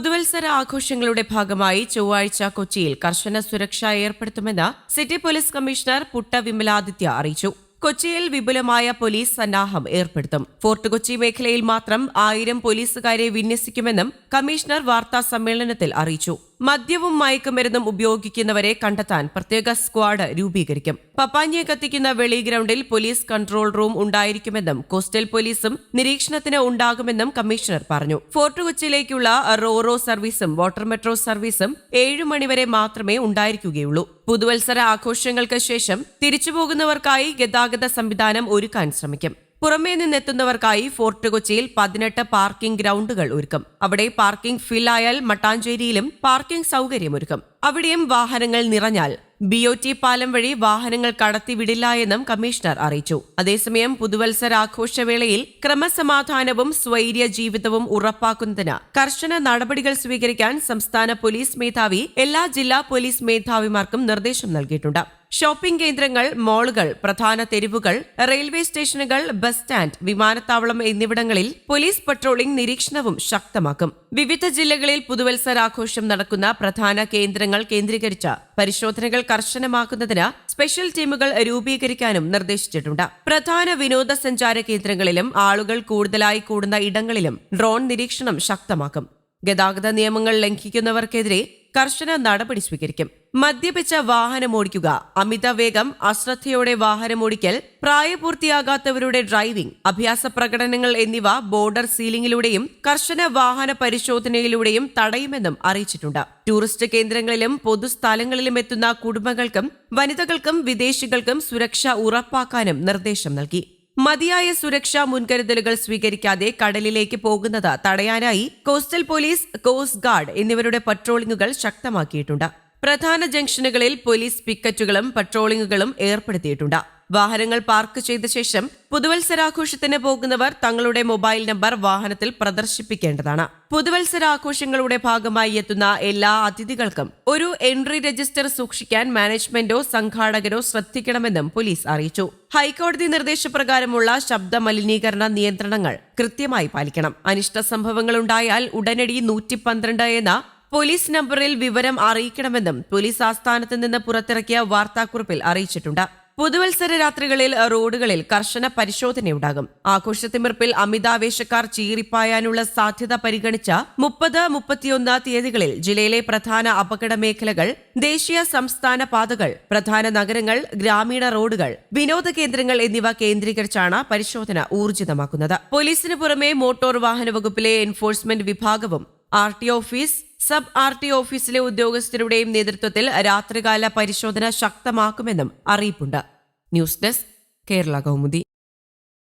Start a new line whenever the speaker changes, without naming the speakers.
പുതുവത്സര ആഘോഷങ്ങളുടെ ഭാഗമായി ചൊവ്വാഴ്ച കൊച്ചിയിൽ കർശന സുരക്ഷ ഏർപ്പെടുത്തുമെന്ന് city police commissioner Putta Vimaladitya അറിയിച്ചു. കൊച്ചിയിൽ വിപുലമായ പോലീസ് സന്നാഹം ഏർപ്പെടുത്തും. ഫോർട്ട് കൊച്ചി മേഖലയിൽ മാത്രം ആയിരം പോലീസുകാരെ വിന്യസിക്കുമെന്നും കമ്മീഷണർ വാർത്താ സമ്മേളനത്തിൽ അറിയിച്ചു. മദ്യവും മയക്കുമരുന്നും ഉപയോഗിക്കുന്നവരെ കണ്ടെത്താൻ പ്രത്യേക സ്ക്വാഡ് രൂപീകരിക്കും. പപ്പാഞ്ഞിയെ കത്തിക്കുന്ന വെളി ഗ്രൗണ്ടിൽ പോലീസ് കൺട്രോൾ റൂം ഉണ്ടായിരിക്കുമെന്നും കോസ്റ്റൽ പോലീസും നിരീക്ഷണത്തിന് ഉണ്ടാകുമെന്നും കമ്മീഷണർ പറഞ്ഞു. ഫോർട്ട് കൊച്ചിയിലേക്കുള്ള റോറോ സർവീസും വാട്ടർ മെട്രോ സർവീസും ഏഴു മണിവരെ മാത്രമേ ഉണ്ടായിരിക്കുകയുള്ളൂ. പുതുവത്സര ആഘോഷങ്ങൾക്ക് ശേഷം തിരിച്ചുപോകുന്നവർക്കായി ഗതാഗത സംവിധാനം ഒരുക്കാൻ ശ്രമിക്കും. പുറമേ നിന്നെത്തുന്നവർക്കായി ഫോർട്ട് കൊച്ചിയിൽ പതിനെട്ട് പാർക്കിംഗ് ഗ്രൗണ്ടുകൾ ഒരുക്കും. അവിടെ പാർക്കിംഗ് ഫിൽ ആയാൽ മട്ടാഞ്ചേരിയിലും പാർക്കിംഗ് സൗകര്യമൊരുക്കും അവിടെയും വാഹനങ്ങൾ നിറഞ്ഞാൽ ബി ഒ ടി പാലം വഴി വാഹനങ്ങൾ കടത്തിവിടില്ല എന്നും കമ്മീഷണർ അറിയിച്ചു. അതേസമയം പുതുവത്സരാഘോഷവേളയിൽ ക്രമസമാധാനവും സ്വൈര്യ ജീവിതവും ഉറപ്പാക്കുന്നതിന് കർശന നടപടികൾ സ്വീകരിക്കാൻ സംസ്ഥാന പോലീസ് മേധാവി എല്ലാ ജില്ലാ പോലീസ് മേധാവിമാർക്കും നിർദ്ദേശം നൽകിയിട്ടുണ്ട്. ഷോപ്പിംഗ് കേന്ദ്രങ്ങൾ മാളുകൾ പ്രധാന തെരുവുകൾ റെയിൽവേ സ്റ്റേഷനുകൾ ബസ് സ്റ്റാൻഡ് വിമാനത്താവളം എന്നിവിടങ്ങളിൽ പോലീസ് പട്രോളിംഗ് നിരീക്ഷണവും ശക്തമാക്കും. വിവിധ ജില്ലകളിൽ പുതുവത്സരാഘോഷം നടക്കുന്ന പ്രധാന കേന്ദ്രങ്ങൾ കേന്ദ്രീകരിച്ച പരിശോധനകൾ കർശനമാക്കുന്നതിന് സ്പെഷ്യൽ ടീമുകൾ രൂപീകരിക്കാനും നിർദ്ദേശിച്ചിട്ടുണ്ട്. പ്രധാന വിനോദസഞ്ചാര കേന്ദ്രങ്ങളിലും ആളുകൾ കൂടുതലായി കൂടുന്ന ഇടങ്ങളിലും ഡ്രോൺ നിരീക്ഷണം ശക്തമാക്കും. ഗതാഗത നിയമങ്ങൾ ലംഘിക്കുന്നവർക്കെതിരെ കർശന നടപടി സ്വീകരിക്കും. മദ്യപിച്ച വാഹനമോടിക്കുക അമിതവേഗം അശ്രദ്ധയോടെ വാഹനമോടിക്കൽ പ്രായപൂർത്തിയാകാത്തവരുടെ ഡ്രൈവിംഗ് അഭ്യാസ പ്രകടനങ്ങൾ എന്നിവ ബോർഡർ സീലിംഗിലൂടെയും കർശന വാഹന പരിശോധനയിലൂടെയും തടയുമെന്നും അറിയിച്ചിട്ടുണ്ട്. ടൂറിസ്റ്റ് കേന്ദ്രങ്ങളിലും പൊതുസ്ഥലങ്ങളിലും എത്തുന്ന കുടുംബങ്ങൾക്കും വനിതകൾക്കും വിദേശികൾക്കും സുരക്ഷ ഉറപ്പാക്കാനും നിർദ്ദേശം നൽകി. മതിയായ സുരക്ഷാ മുൻകരുതലുകൾ സ്വീകരിക്കാതെ കടലിലേക്ക് പോകുന്നത് തടയാനായി കോസ്റ്റൽ പോലീസ് കോസ്റ്റ് ഗാർഡ് എന്നിവരുടെ പട്രോളിംഗുകൾ ശക്തമാക്കിയിട്ടുണ്ട്. പ്രധാന ജംഗ്ഷനുകളിൽ പോലീസ് പിക്കറ്റുകളും പട്രോളിംഗുകളും ഏർപ്പെടുത്തിയിട്ടുണ്ട്. വാഹനങ്ങൾ പാർക്ക് ചെയ്ത ശേഷം പുതുവത്സരാഘോഷത്തിന് പോകുന്നവർ തങ്ങളുടെ മൊബൈൽ നമ്പർ വാഹനത്തിൽ പ്രദർശിപ്പിക്കേണ്ടതാണ്. പുതുവത്സരാഘോഷങ്ങളുടെ ഭാഗമായി എത്തുന്ന എല്ലാ അതിഥികൾക്കും ഒരു എൻട്രി രജിസ്റ്റർ സൂക്ഷിക്കാൻ മാനേജ്മെന്റോ സംഘാടകരോ ശ്രദ്ധിക്കണമെന്നും പോലീസ് അറിയിച്ചു. ഹൈക്കോടതി നിർദ്ദേശപ്രകാരമുള്ള ശബ്ദ മലിനീകരണ നിയന്ത്രണങ്ങൾ കൃത്യമായി പാലിക്കണം. അനിഷ്ട സംഭവങ്ങൾ ഉണ്ടായാൽ ഉടനടി നൂറ്റി പന്ത്രണ്ട് എന്ന പോലീസ് നമ്പറിൽ വിവരം അറിയിക്കണമെന്നും പോലീസ് ആസ്ഥാനത്ത് നിന്ന് പുറത്തിറക്കിയ വാർത്താക്കുറിപ്പിൽ അറിയിച്ചിട്ടുണ്ട്. പുതുവത്സര രാത്രികളിൽ റോഡുകളിൽ കർശന പരിശോധനയുണ്ടാകും. ആഘോഷത്തിമിർപ്പിൽ അമിതാവേശക്കാർ ചീറിപ്പായാനുള്ള സാധ്യത പരിഗണിച്ച മുപ്പത് മുപ്പത്തിയൊന്ന് തീയതികളിൽ ജില്ലയിലെ പ്രധാന അപകട മേഖലകൾ ദേശീയ സംസ്ഥാന പാതകൾ പ്രധാന നഗരങ്ങൾ ഗ്രാമീണ റോഡുകൾ വിനോദ കേന്ദ്രങ്ങൾ എന്നിവ കേന്ദ്രീകരിച്ചാണ് പരിശോധന ഊർജിതമാക്കുന്നത്. പോലീസിന് പുറമെ മോട്ടോർ വാഹന വകുപ്പിലെ എൻഫോഴ്സ്മെന്റ് വിഭാഗവും R T office sub R T ഓഫീസിലെ ഉദ്യോഗസ്ഥരുടെയും നേതൃത്വത്തിൽ രാത്രികാല പരിശോധന ശക്തമാക്കുമെന്നും അറിയിപ്പുണ്ട്. News desk Kerala Kaumudi.